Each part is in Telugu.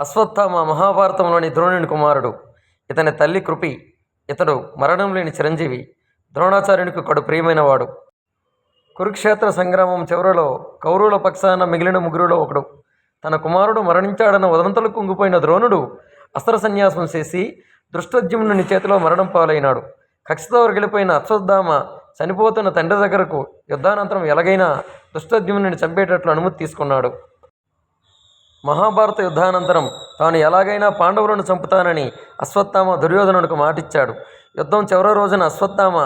అశ్వత్థామ మహాభారతంలోని ద్రోణుని కుమారుడు. ఇతని తల్లి కృపి ఇతడు మరణం లేని చిరంజీవి ద్రోణాచార్యునికి కడు ప్రియమైనవాడు. కురుక్షేత్ర సంగ్రామం చివరిలో కౌరవుల పక్షాన మిగిలిన ముగ్గురులో ఒకడు. తన కుమారుడు మరణించాడన్న వదంతలు కుంగిపోయిన ద్రోణుడు అస్త్ర సన్యాసం చేసి దృష్టద్యుమ్నుని చేతిలో మరణం పాలైనాడు. కక్షతో వెళ్ళిపోయిన అశ్వత్థామ చనిపోతున్న తండ్రి దగ్గరకు యుద్ధానంతరం ఎలాగైనా దృష్టద్యుమ్నుని చంపేటట్లు అనుమతి తీసుకున్నాడు. మహాభారత యుద్ధానంతరం తాను ఎలాగైనా పాండవులను చంపుతానని అశ్వత్థామ దుర్యోధనుడికి మాటిచ్చాడు. యుద్ధం చివరి రోజున అశ్వత్థామ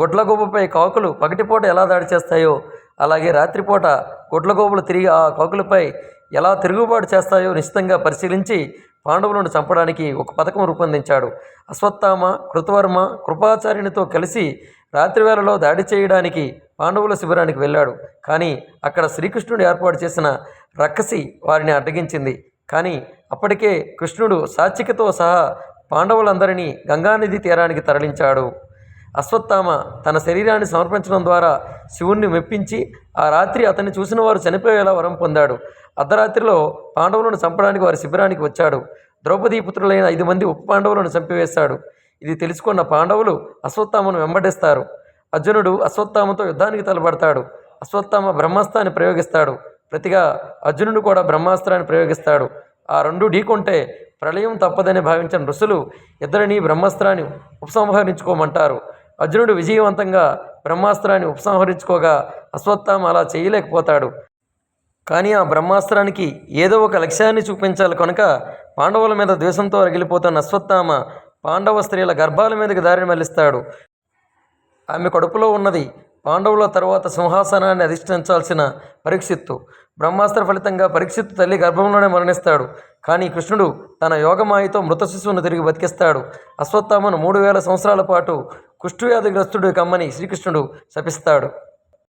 గుడ్లగోపుపై కాకులు పగటిపూట ఎలా దాడి చేస్తాయో అలాగే రాత్రిపూట గుడ్లగోపులు తిరిగి ఆ కాకులపై ఎలా తిరుగుబాటు చేస్తాయో నిశ్చితంగా పరిశీలించి పాండవులను చంపడానికి ఒక పథకం రూపొందించాడు. అశ్వత్థామ కృతవర్మ కృపాచార్యునితో కలిసి రాత్రివేళలో దాడి చేయడానికి పాండవుల శిబిరానికి వెళ్ళాడు. కానీ అక్కడ శ్రీకృష్ణుడు ఏర్పాటు చేసిన రక్కసి వారిని అడ్డగించింది. కానీ అప్పటికే కృష్ణుడు సాత్వికతో సహా పాండవులందరినీ గంగానది తీరానికి తరలించాడు. అశ్వత్థామ తన శరీరాన్ని సమర్పించడం ద్వారా శివుణ్ణి మెప్పించి ఆ రాత్రి అతన్ని చూసిన వారు చనిపోయేలా వరం పొందాడు. అర్ధరాత్రిలో పాండవులను చంపడానికి వారి శిబిరానికి వచ్చాడు. ద్రౌపదీ పుత్రులైన ఐదు మంది ఉప పాండవులను చంపివేశాడు. ఇది తెలుసుకున్న పాండవులు అశ్వత్థామను వెంబడిస్తారు. అర్జునుడు అశ్వత్థామతో యుద్ధానికి తలపడతాడు. అశ్వత్థామ బ్రహ్మాస్త్రాన్ని ప్రయోగిస్తాడు. ప్రతిగా అర్జునుడు కూడా బ్రహ్మాస్త్రాన్ని ప్రయోగిస్తాడు. ఆ రెండు ఢీకొంటే ప్రళయం తప్పదని భావించిన ఋషులు ఇద్దరిని బ్రహ్మాస్త్రాన్ని ఉపసంహరించుకోమంటారు. అర్జునుడు విజయవంతంగా బ్రహ్మాస్త్రాన్ని ఉపసంహరించుకోగా అశ్వత్థామ అలా చేయలేకపోతాడు. కానీ ఆ బ్రహ్మాస్త్రానికి ఏదో ఒక లక్ష్యాన్ని చూపించాలి కనుక పాండవుల మీద ద్వేషంతో రగిలిపోతున్న అశ్వత్థామ పాండవ స్త్రీల గర్భాల మీదకి దారిని మళ్ళిస్తాడు. ఆమె కడుపులో ఉన్నది. పాండవుల తర్వాత సింహాసనాన్ని అధిష్ఠించాల్సిన పరీక్షిత్తు. బ్రహ్మాస్త్ర ఫలితంగా పరీక్షిత్తు తల్లి గర్భంలోనే మరణిస్తాడు. కానీ కృష్ణుడు తన యోగమాయతో మృత శిశువును తిరిగి బతికిస్తాడు. అశ్వత్థామను మూడు వేల సంవత్సరాల పాటు కుష్ఠవ్యాధిగ్రస్తుడు కమ్మని శ్రీకృష్ణుడు శపిస్తాడు.